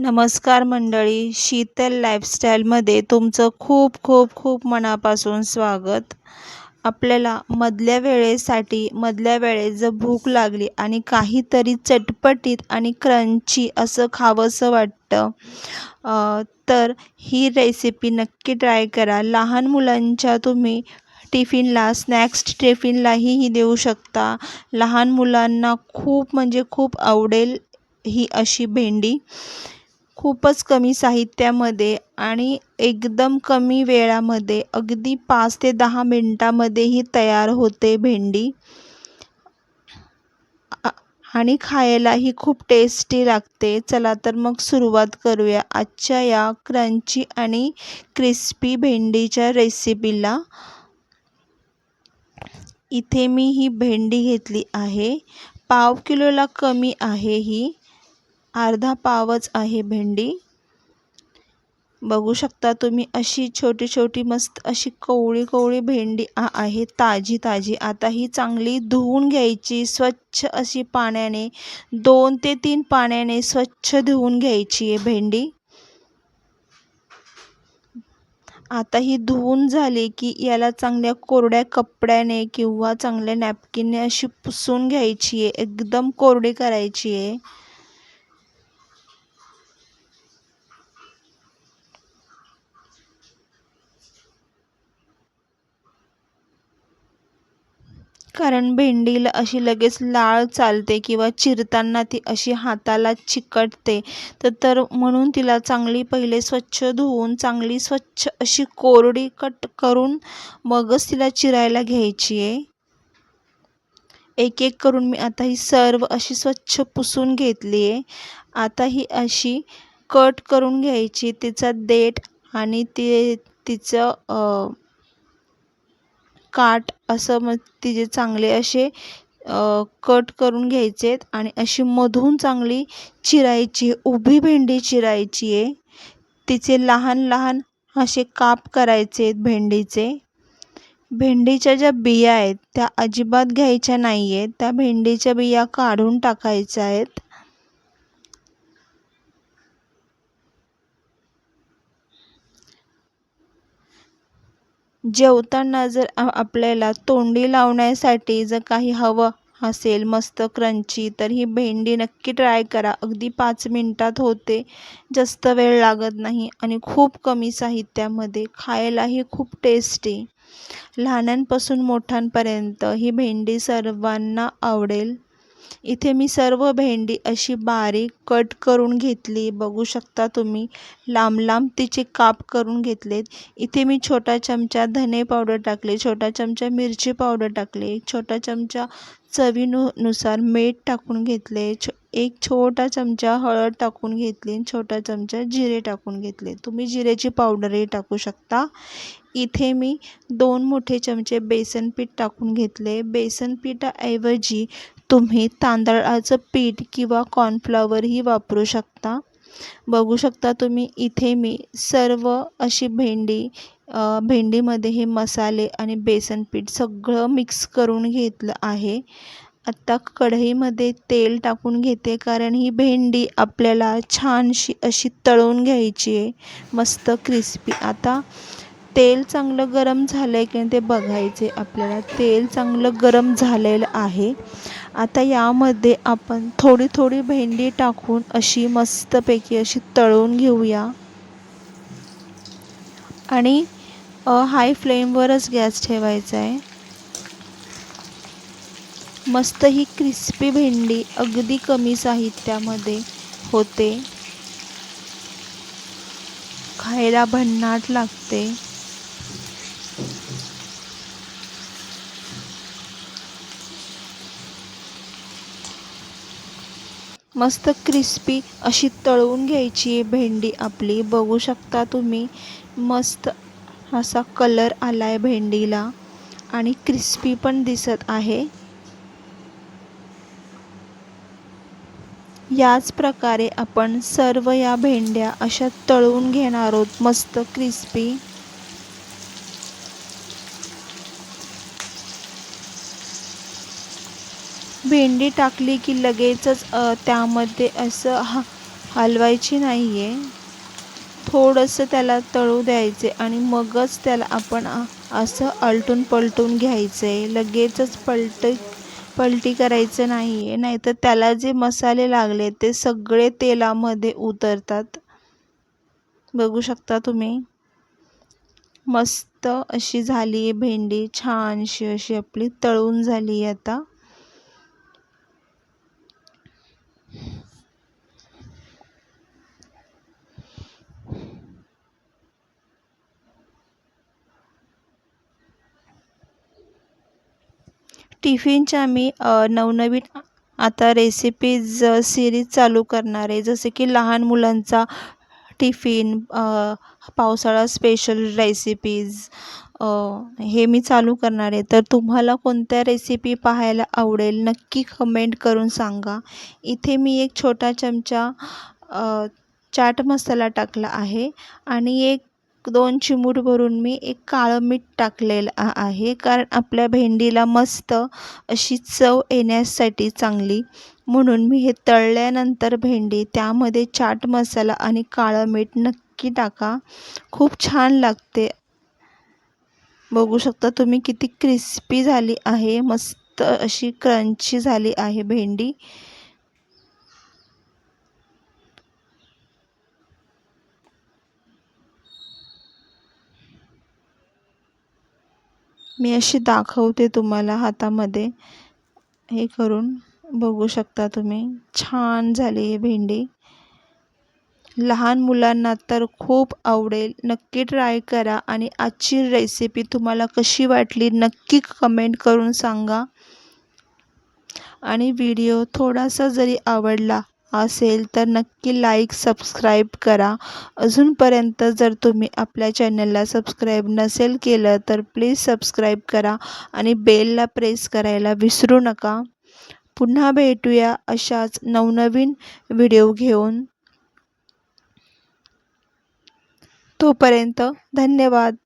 नमस्कार मंडळी शीतल लाईफस्टाईलमध्ये तुमचं खूप खूप खूप मनापासून स्वागत. आपल्याला मधल्या वेळेसाठी मधल्या वेळेत जर भूक लागली आणि काहीतरी चटपटीत आणि क्रंची असं खावंसं वाटतं. तर ही रेसिपी नक्की ट्राय करा. लहान मुलांच्या तुम्ही टिफिनला स्नॅक्स टिफिनलाही ही देऊ शकता. लहान मुलांना खूप म्हणजे खूप आवडेल ही अशी भेंडी. खूपच कमी साहित्यामध्ये आणि एकदम कमी वेळामध्ये अगदी पाच ते दहा मिनटामध्येही तयार होते भेंडी. आणि खायलाही खूप टेस्टी लागते. चला तर मग सुरुवात करूया आजच्या या क्रंची आणि क्रिस्पी भेंडीच्या रेसिपीला इथे मी ही भेंडी घेतली आहे. पाव किलोला कमी आहे ही. अर्धा पावच आहे भेंडी. बघू शकता तुम्ही अशी छोटी छोटी मस्त अशी कवळी कवळी भेंडी आहे ताजी ताजी. आता ही चांगली धुवून घ्यायची स्वच्छ अशी पाण्याने दोन ते तीन पाण्याने स्वच्छ धुवून घ्यायची आहे भेंडी. आता ही धुवून झाली की याला चांगल्या कोरड्या कपड्याने किंवा चांगल्या नॅपकिनने अशी पुसून घ्यायची आहे एकदम कोरडी करायची आहे. कारण भेंडीला अशी लगेच लाळ चालते किंवा चिरताना ती अशी हाताला चिकटते. तर तर म्हणून तिला चांगली पहिले स्वच्छ धुवून चांगली स्वच्छ अशी कोरडी कट करून मगच तिला चिरायला घ्यायची आहे. एक एक करून मी आता ही सर्व अशी स्वच्छ पुसून घेतली आहे. आता ही अशी कट करून घ्यायची तिचा देठ आणि ते तिचं काट असं मग तिचे चांगले असे कट करून घ्यायचे आहेत आणि अशी मधून चांगली चिरायची उभी भेंडी चिरायची आहे. तिचे लहान लहान असे काप करायचे आहेत भेंडीचे. भेंडीच्या ज्या बिया आहेत त्या अजिबात घ्यायच्या नाही आहेत त्या भेंडीच्या बिया काढून टाकायच्या आहेत. जेवताना जर आपल्याला तोंडी लावण्यासाठी जर काही हवं असेल मस्त क्रंची तर ही भेंडी नक्की ट्राय करा. अगदी पाच मिनटात होते. जास्त वेळ लागत नाही आणि खूप कमी साहित्यामध्ये. खायलाही खूप टेस्टी लहानांपासून मोठ्यांपर्यंत ही भेंडी सर्वांना आवडेल. इथे मी सर्व भेंडी अशी बारीक कट करून घेतली. बघू शकता तुम्ही लांब लांब तिचे काप करून घेतलेत. इथे मी छोटा चमचा धने पावडर टाकले छोटा चमचा मिरची पावडर टाकले छोटा चमचा चवीनु नुसार मीठ टाकून घेतले छो एक छोटा चमचा हळद टाकून घेतली छोटा चमचा जिरे टाकून घेतले. तुम्ही जिरेची पावडरही टाकू शकता. इथे मी दोन मोठे चमचे बेसन पीठ टाकून घेतले. बेसन पीठाऐवजी तुम्ही तांदळाचं पीठ किंवा कॉर्नफ्लॉवरही वापरू शकता. बघू शकता तुम्ही इथे मी सर्व अशी भेंडी भेंडीमध्ये हे मसाले आणि बेसन पीठ सगळं मिक्स करून घेतलं आहे. आत्ता कढईमध्ये तेल टाकून घेते कारण ही भेंडी आपल्याला छानशी अशी तळून घ्यायची आहे. मस्त क्रिस्पी आता तेल चांगलं गरम झालं आहे की ते बघायचे. आपल्याला तेल चांगलं गरम झालेलं आहे. आता यामध्ये आपण थोडी थोडी भेंडी टाकून अशी मस्तपैकी अशी तळून घेऊया. आणि हाय फ्लेमवरच गॅस ठेवायचा आहे मस्त ही क्रिस्पी भेंडी अगदी कमी साहित्यामध्ये होते. खायला भन्नाट लागते. मस्त क्रिस्पी अशी तळून घ्यायची आहे भेंडी आपली. बघू शकता तुम्ही मस्त असा कलर आला आहे भेंडीला. आणि क्रिस्पी पण दिसत आहे. याच प्रकारे आपण सर्व या भेंड्या अशा तळून घेणार आहोत. मस्त क्रिस्पी भेंडी टाकली की लगेचच त्यामध्ये असं हा हलवायची नाही आहे थोडंसं त्याला तळू द्यायचे आणि मगच त्याला आपण असं आलटून पलटून घ्यायचं. आहे लगेचच पलट पलटी करायचं नाही आहे नाहीतर त्याला जे मसाले लागले ते सगळे तेलामध्ये उतरतात. बघू शकता तुम्ही? मस्त अशी झाली आहे भेंडी. छानशी अशी आपली तळून झाली आहे आता. टिफिनच्या मी नवनवीन आता रेसिपीज सिरीज चालू करणार आहे. जसे की लहान मुलांचा टिफिन पावसाळा स्पेशल रेसिपीज हे मी चालू करणार आहे. तर तुम्हाला कोणत्या रेसिपी पाहायला आवडेल नक्की कमेंट करून सांगा. इथे मी एक छोटा चमचा चाट मसाला टाकला आहे आणि एक दोन चिमूट भरून मी एक काळं मीठ टाकलेलं आहे. कारण आपल्या भेंडीला मस्त अशी चव येण्यासाठी चांगली. म्हणून मी हे तळल्यानंतर भेंडी त्यामध्ये चाट मसाला आणि काळं मीठ नक्की टाका. खूप छान लागते. बघू शकता तुम्ही किती क्रिस्पी झाली आहे. मस्त अशी क्रंची झाली आहे भेंडी. मी अशी दाखवते तुम्हाला हातामध्ये. हे करून बघू शकता तुम्ही. छान झाली आहे भेंडी. लहान मुलांना तर खूप आवडेल. नक्की ट्राय करा आणि आजची रेसिपी तुम्हाला कशी वाटली नक्की कमेंट करून सांगा. आणि व्हिडिओ थोडासा जरी आवडला असेल तर नक्की लाईक सबस्क्राईब करा. अजूनपर्यंत जर तुम्ही आपल्या चॅनलला सबस्क्राईब नसेल केलं तर प्लीज सबस्क्राईब करा आणि बेलला प्रेस करायला विसरू नका. पुन्हा भेटूया अशाच नवनवीन व्हिडिओ घेऊन. तोपर्यंत धन्यवाद.